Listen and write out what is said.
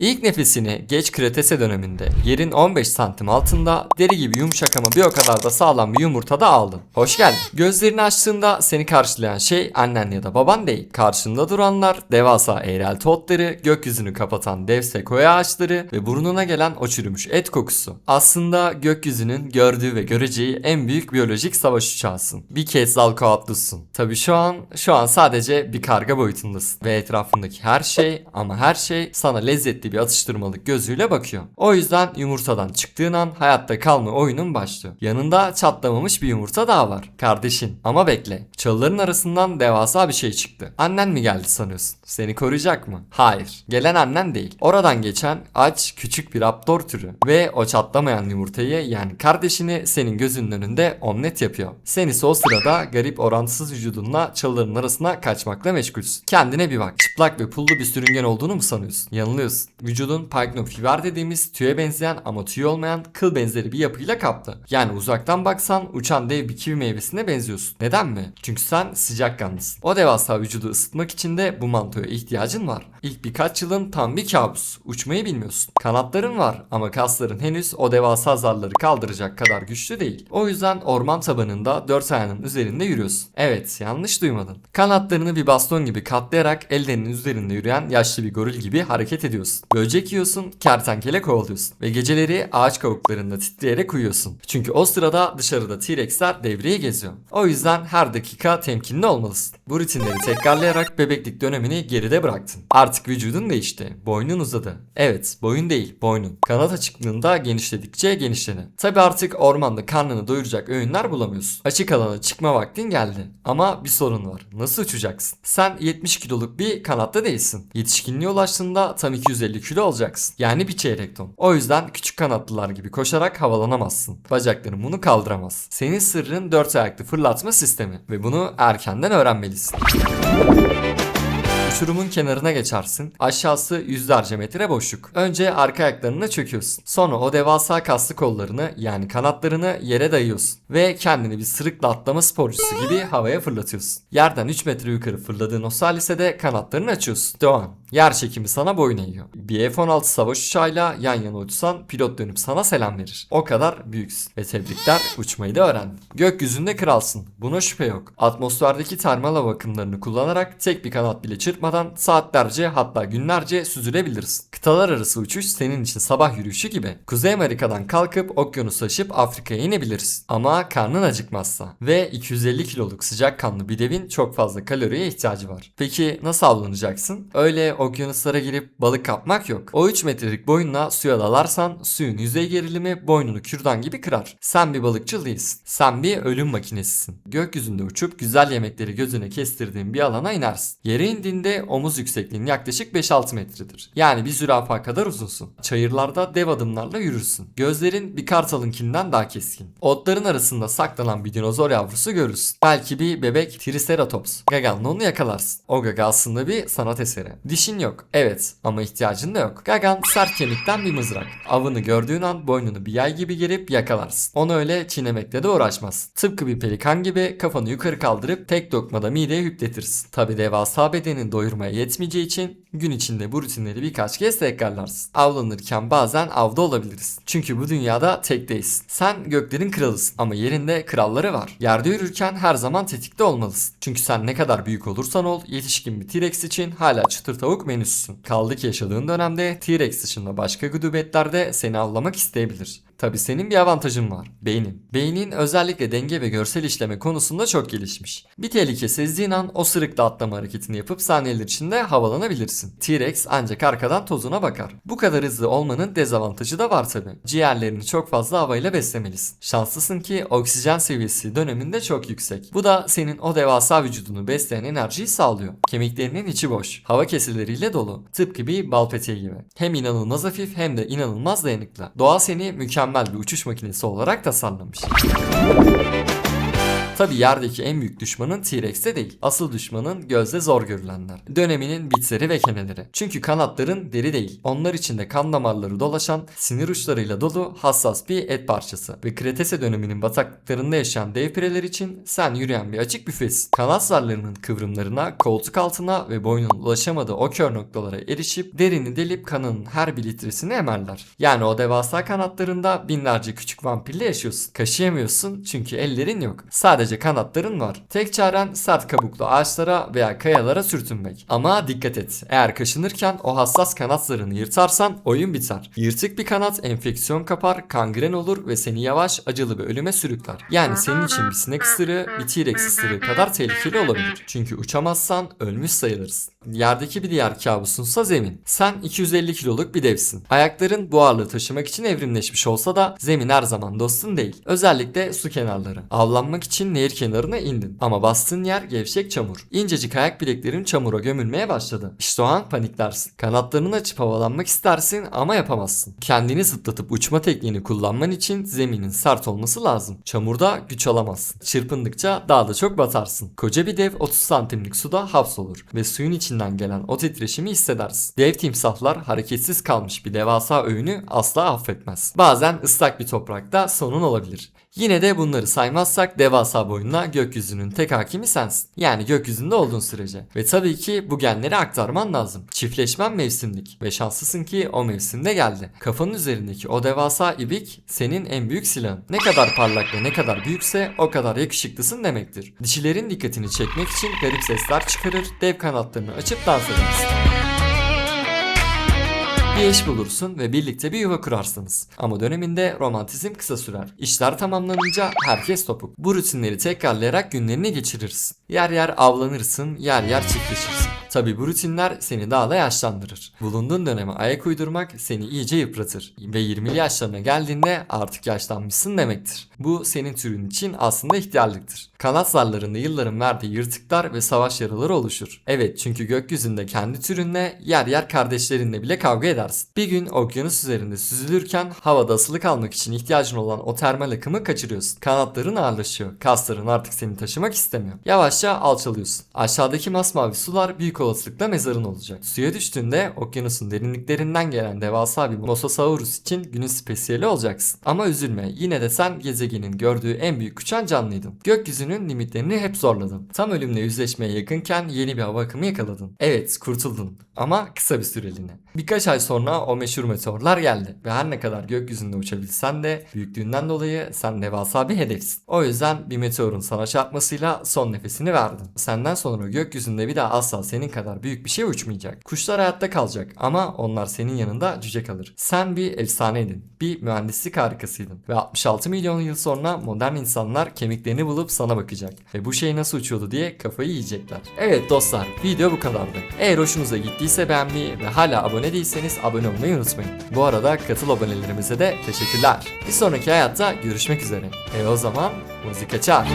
İlk nefesini geç kretese döneminde yerin 15 santim altında deri gibi yumuşak ama bir o kadar da sağlam bir yumurta da aldın. Hoş geldin. Gözlerini açtığında seni karşılayan şey annen ya da baban değil. Karşında duranlar devasa eğrelti otları, gökyüzünü kapatan dev sekoya ağaçları ve burnuna gelen o çürümüş et kokusu. Aslında gökyüzünün gördüğü ve göreceği en büyük biyolojik savaş uçağısın. Bir kez Zalkoatlus'sun. Tabi şu an şu an sadece bir karga boyutundasın ve etrafındaki her şey ama her şey sana lezzetli bir atıştırmalık gözüyle bakıyor. O yüzden yumurtadan çıktığın an hayatta kalma oyunun başlıyor. Yanında çatlamamış bir yumurta daha var. Kardeşin. Ama bekle. Çalıların arasından devasa bir şey çıktı. Annen mi geldi sanıyorsun? Seni koruyacak mı? Hayır. Gelen annen değil. Oradan geçen aç küçük bir raptor türü. Ve o çatlamayan yumurtayı yani kardeşini senin gözünün önünde omlet yapıyor. Sen ise o sırada garip orantısız vücudunla çalıların arasına kaçmakla meşgulsün. Kendine bir bak. Çıplak ve pullu bir sürüngen olduğunu mu sanıyorsun? Yanılıyorsun. Vücudun pyknofiber dediğimiz tüye benzeyen ama tüy olmayan kıl benzeri bir yapıyla kaplı. Yani uzaktan baksan uçan dev bir kivi meyvesine benziyorsun. Neden mi? Çünkü sen sıcakkanlısın. O devasa vücudu ısıtmak için de bu mantoya ihtiyacın var. İlk birkaç yılın tam bir kabus. Uçmayı bilmiyorsun. Kanatların var ama kasların henüz o devasa zarları kaldıracak kadar güçlü değil. O yüzden orman tabanında dört ayağının üzerinde yürüyorsun. Evet yanlış duymadın. Kanatlarını bir baston gibi katlayarak ellerinin üzerinde yürüyen yaşlı bir goril gibi hareket ediyorsun. Böcek yiyorsun, kertenkele kovalıyorsun ve geceleri ağaç kavuklarında titreyerek uyuyorsun. Çünkü o sırada dışarıda T-Rex'ler devreye geziyor. O yüzden her dakika temkinli olmalısın. Bu rutinleri tekrarlayarak bebeklik dönemini geride bıraktın. Artık vücudun değişti. Boynun uzadı. Evet, boyun değil, boynun. Kanat açıklığında genişledikçe genişledi. Tabi artık ormanda karnını doyuracak öğünler bulamıyorsun. Açık alana çıkma vaktin geldi. Ama bir sorun var. Nasıl uçacaksın? Sen 70 kiloluk bir kanatta değilsin. Yetişkinliğe ulaştığında tam 250 kilo olacaksın. Yani bir çeyrek ton. O yüzden küçük kanatlılar gibi koşarak havalanamazsın. Bacakların bunu kaldıramaz. Senin sırrın dört ayaklı fırlatma sistemi ve bunu erkenden öğrenmelisin. Uçurumun kenarına geçersin. Aşağısı yüzlerce metre boşluk. Önce arka ayaklarına çöküyorsun. Sonra o devasa kaslı kollarını yani kanatlarını yere dayıyorsun. Ve kendini bir sırıkla atlama sporcusu gibi havaya fırlatıyorsun. Yerden 3 metre yukarı fırladığın o salisede kanatlarını açıyorsun. Doğan. Yer çekimi sana boyun eğiyor. Bir F-16 savaş uçağıyla yan yana uçsan pilot dönüp sana selam verir. O kadar büyüksün. Ve tebrikler uçmayı da öğrendin. Gökyüzünde kralsın. Buna şüphe yok. Atmosferdeki termal hava akımlarını kullanarak tek bir kanat bile çırpmadan saatlerce hatta günlerce süzülebilirsin. Kıtalar arası uçuş senin için sabah yürüyüşü gibi. Kuzey Amerika'dan kalkıp okyanus aşıp Afrika'ya inebilirsin. Ama karnın acıkmazsa. Ve 250 kiloluk sıcakkanlı bir devin çok fazla kaloriye ihtiyacı var. Peki nasıl avlanacaksın? Öyle okyanuslara girip balık kapmak yok. O 3 metrelik boyunla suya dalarsan suyun yüzey gerilimi boynunu kürdan gibi kırar. Sen bir balıkçı değilsin. Sen bir ölüm makinesisin. Gökyüzünde uçup güzel yemekleri gözüne kestirdiğin bir alana inersin. Yere indiğinde omuz yüksekliğin yaklaşık 5-6 metredir. Yani bir zürafa kadar uzunsun. Çayırlarda dev adımlarla yürürsün. Gözlerin bir kartalınkinden daha keskin. Otların arasında saklanan bir dinozor yavrusu görürsün. Belki bir bebek Triceratops. Gagan'la onu yakalarsın. O gaga aslında bir sanat eseri. Dişin yok. Evet ama ihtiyacın da yok. Gagan sert kemikten bir mızrak. Avını gördüğün an boynunu bir yay gibi gerip yakalarsın. Onu öyle çiğnemekle de uğraşmaz. Tıpkı bir pelikan gibi kafanı yukarı kaldırıp tek lokmada mideye hüpletirsin. Tabi devasa bedenin doyurmaya yetmeyeceği için gün içinde bu rutinleri birkaç kez tekrarlarsın. Avlanırken bazen avda olabiliriz. Çünkü bu dünyada tek değilsin. Sen göklerin kralısın ama yerinde kralları var. Yerde yürürken her zaman tetikte olmalısın. Çünkü sen ne kadar büyük olursan ol yetişkin bir T-Rex için hala çıtır tavuk menüsüsün. Kaldı ki yaşadığın dönemde T-Rex dışında başka gudubetler de seni avlamak isteyebilir. Tabi senin bir avantajın var. Beynin. Beynin özellikle denge ve görsel işleme konusunda çok gelişmiş. Bir tehlike sezdiğin an o sırıkla atlama hareketini yapıp saniyeler içinde havalanabilirsin. T-Rex ancak arkadan tozuna bakar. Bu kadar hızlı olmanın dezavantajı da var tabi. Ciğerlerini çok fazla havayla beslemelisin. Şanslısın ki oksijen seviyesi döneminde çok yüksek. Bu da senin o devasa vücudunu besleyen enerjiyi sağlıyor. Kemiklerinin içi boş. Hava kesileriyle dolu. Tıpkı bir bal gibi. Hem inanılmaz hafif hem de inanılmaz dayanıklı. Doğa seni mükemmel bir uçuş makinesi olarak tasarlamış. Tabi yerdeki en büyük düşmanın T-Rex'te değil. Asıl düşmanın gözle zor görülenler. Döneminin bitleri ve keneleri. Çünkü kanatların deri değil. Onlar içinde kan damarları dolaşan, sinir uçlarıyla dolu hassas bir et parçası. Ve Kretase döneminin bataklıklarında yaşayan dev pireler için sen yürüyen bir açık büfesin. Kanat zarlarının kıvrımlarına, koltuk altına ve boynun ulaşamadığı o kör noktalara erişip derini delip kanının her bir litresini emerler. Yani o devasa kanatlarında binlerce küçük vampirle yaşıyorsun. Kaşıyamıyorsun çünkü ellerin yok. Sadece kanatların var. Tek çaren sert kabuklu ağaçlara veya kayalara sürtünmek. Ama dikkat et. Eğer kaşınırken o hassas kanat zarını yırtarsan oyun biter. Yırtık bir kanat enfeksiyon kapar, kangren olur ve seni yavaş acılı bir ölüme sürükler. Yani senin için bir sinek ısırığı bir T-Rex ısırığı kadar tehlikeli olabilir. Çünkü uçamazsan ölmüş sayılırsın. Yerdeki bir diğer kabusunsa zemin. Sen 250 kiloluk bir devsin. Ayakların bu ağırlığı taşımak için evrimleşmiş olsa da zemin her zaman dostun değil. Özellikle su kenarları. Avlanmak için nehir kenarına indin. Ama bastığın yer gevşek çamur. İncecik ayak bileklerin çamura gömülmeye başladı. İşte o an paniklersin. Kanatlarını açıp havalanmak istersin ama yapamazsın. Kendini zıplatıp uçma tekniğini kullanman için zeminin sert olması lazım. Çamurda güç alamazsın. Çırpındıkça daha da çok batarsın. Koca bir dev 30 santimlik suda hapsolur ve suyun içinden gelen o titreşimi hissedersin. Dev timsahlar hareketsiz kalmış bir devasa öğünü asla affetmez. Bazen ıslak bir toprakta sonun olabilir. Yine de bunları saymazsak devasa boyunla gökyüzünün tek hakimi sensin. Yani gökyüzünde olduğun sürece. Ve tabii ki bu genleri aktarman lazım. Çiftleşmen mevsimlik ve şanslısın ki o mevsimde geldi. Kafanın üzerindeki o devasa ibik senin en büyük silahın. Ne kadar parlak ve ne kadar büyükse o kadar yakışıklısın demektir. Dişilerin dikkatini çekmek için garip sesler çıkarır, dev kanatlarını açıp dans edersin. Bir eş bulursun ve birlikte bir yuva kurarsınız. Ama döneminde romantizm kısa sürer. İşler tamamlanınca herkes topuk. Bu rutinleri tekrarlayarak günlerini geçirirsin. Yer yer avlanırsın, yer yer çiftleşirsin. Tabi bu rutinler seni daha da yaşlandırır. Bulunduğun döneme ayak uydurmak seni iyice yıpratır. Ve 20'li yaşlarına geldiğinde artık yaşlanmışsın demektir. Bu senin türün için aslında ihtiyarlıktır. Kanat zarlarında yılların verdiği yırtıklar ve savaş yaraları oluşur. Evet çünkü gökyüzünde kendi türünle yer yer kardeşlerinle bile kavga edersin. Bir gün okyanus üzerinde süzülürken havada asılı kalmak için ihtiyacın olan o termal akımı kaçırıyorsun. Kanatların ağırlaşıyor. Kasların artık seni taşımak istemiyor. Yavaşça alçalıyorsun. Aşağıdaki masmavi sular büyük olasılıkla mezarın olacak. Suya düştüğünde okyanusun derinliklerinden gelen devasa bir Mosasaurus için günün spesiyeli olacaksın. Ama üzülme yine de sen gezegenin gördüğü en büyük uçan canlıydın. Gökyüzünün limitlerini hep zorladın. Tam ölümle yüzleşmeye yakınken yeni bir hava akımı yakaladın. Evet kurtuldun ama kısa bir süreliğine. Birkaç ay sonra o meşhur meteorlar geldi ve her ne kadar gökyüzünde uçabilsen de büyüklüğünden dolayı sen devasa bir hedefsin. O yüzden bir meteorun sana çarpmasıyla son nefesini verdin. Senden sonra gökyüzünde bir daha asla senin kadar büyük bir şey uçmayacak. Kuşlar hayatta kalacak ama onlar senin yanında cüce kalır. Sen bir efsaneydin. Bir mühendislik harikasıydın. Ve 66 milyon yıl sonra modern insanlar kemiklerini bulup sana bakacak. Ve bu şey nasıl uçuyordu diye kafayı yiyecekler. Evet dostlar video bu kadardı. Eğer hoşunuza gittiyse beğenmeyi ve hala abone değilseniz abone olmayı unutmayın. Bu arada katıl abonelerimize de teşekkürler. Bir sonraki hayatta görüşmek üzere. E o zaman müzik açar.